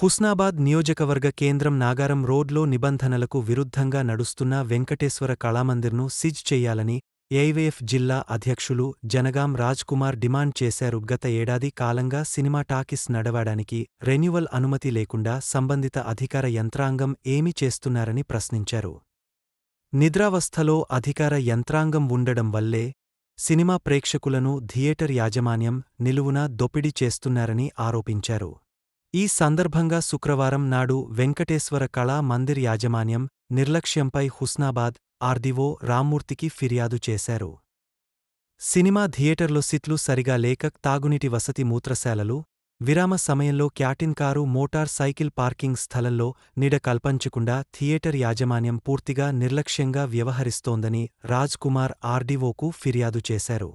హుస్నాబాద్ నియోజకవర్గ కేంద్రం నాగారం రోడ్లో నిబంధనలకు విరుద్ధంగా నడుస్తున్న వెంకటేశ్వర కళామందిర్ను సిజ్ చెయ్యాలని ఏఐవేఎఫ్ జిల్లా అధ్యక్షులు జనగాం రాజ్ కుమార్ డిమాండ్ చేశారు. గత ఏడాది కాలంగా సినిమా టాకీస్ నడవడానికి రెన్యువల్ అనుమతి లేకుండా సంబంధిత అధికార యంత్రాంగం ఏమి చేస్తున్నారని ప్రశ్నించారు. నిద్రావస్థలో అధికార యంత్రాంగం ఉండడం వల్లే సినిమా ప్రేక్షకులను థియేటర్ యాజమాన్యం నిలువునా దొపిడీ చేస్తున్నారని ఆరోపించారు. ఈ సందర్భంగా శుక్రవారం నాడు వెంకటేశ్వర కళా మందిర్ యాజమాన్యం నిర్లక్ష్యంపై హుస్నాబాద్ ఆర్దివో రామ్మూర్తికి ఫిర్యాదు చేశారు. సినిమా థియేటర్లో సిట్లు సరిగా లేక తాగునీటి వసతి మూత్రశాలలు విరామ సమయంలో canteen car motor cycle parking స్థలంలో నిడ కల్పంచకుండా థియేటర్ యాజమాన్యం పూర్తిగా నిర్లక్ష్యంగా వ్యవహరిస్తోందని రాజ్ కుమార్ ఆర్డీఓకు ఫిర్యాదు చేశారు.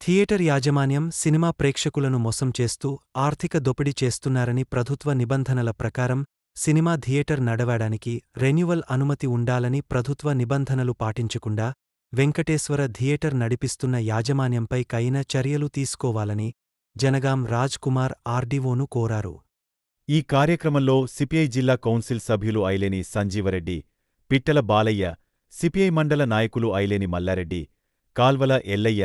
థియేటర్ యాజమాన్యం సినిమా ప్రేక్షకులను మోసం చేస్తూ ఆర్థిక దొపిడీ చేస్తున్నారని ప్రభుత్వ నిబంధనల ప్రకారం సినిమా థియేటర్ నడవడానికి రెన్యువల్ అనుమతి ఉండాలని ప్రభుత్వ నిబంధనలు పాటించకుండా వెంకటేశ్వర థియేటర్ నడిపిస్తున్న యాజమాన్యంపై కైన చర్యలు తీసుకోవాలని జనగాం రాజ్ కుమార్ ఆర్డీఓను కోరారు. ఈ కార్యక్రమంలో సిపిఐ జిల్లా కౌన్సిల్ సభ్యులు ఐలేని సంజీవరెడ్డి పిట్టల బాలయ్య సిపిఐ మండల నాయకులు ఐలేని మల్లారెడ్డి కాల్వల ఎల్లయ్య